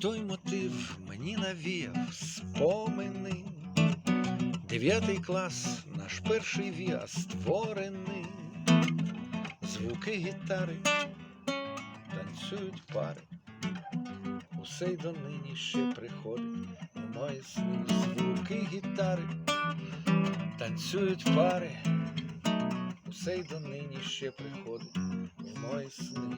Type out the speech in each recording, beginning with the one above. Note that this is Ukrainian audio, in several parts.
той мотив мені навіяв спомини. Дев'ятий клас, наш перший віа створений. Звуки гітари танцюють пари. Усе й донині ще приходить в мої сни. Звуки гітари танцюють пари. Усе й донині ще приходить в мої сни.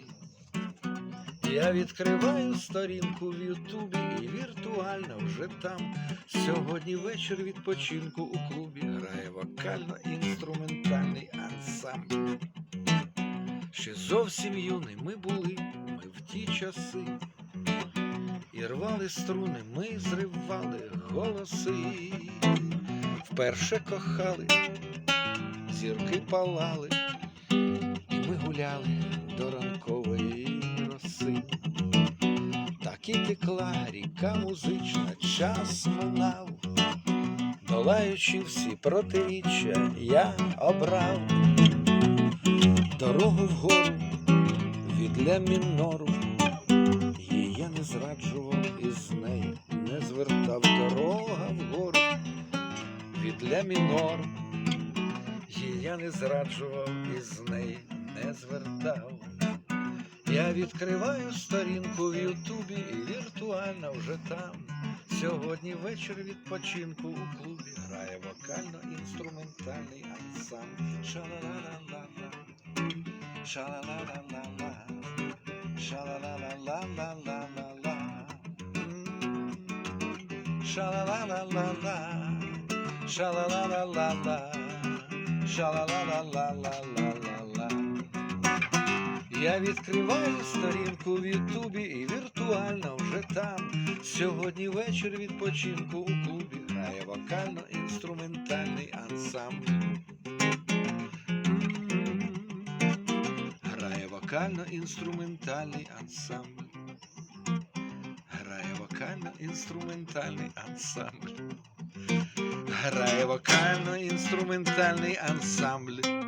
Я відкриваю сторінку в Ютубі і віртуально вже там. Сьогодні вечір відпочинку у клубі грає вокально-інструментальний ансамбль. Ще зовсім юні ми були, ми в ті часи. І рвали струни, ми зривали голоси. Вперше кохали, зірки палали, і ми гуляли І текла ріка музична, час минав, долаючи всі протиріччя, я обрав дорогу вгору від ля мінору. Її я не зраджував і з неї не звертав дорога вгору від ля мінору. Її я не зраджував і з неї не звертав. Я відкриваю сторінку в Ютубі і віртуально вже там. Сьогодні вечір відпочинку у клубі грає вокально-інструментальний ансамбль. Ша-ла-ла-ла-ла-ла. Ша-ла-ла-ла-ла-ла. Ша-ла-ла-ла-ла-ла-ла-ла. М. Ша-ла-ла-ла-ла-ла. Ша-ла-ла-ла-ла-ла. Я відкриваю сторінку в Ютубі і віртуально вже там. Сьогодні вечір відпочинку у клубі грає вокально-інструментальний ансамбль. Грає вокально-інструментальний ансамбль. Грає вокально-інструментальний ансамбль. Грає вокально-інструментальний ансамбль.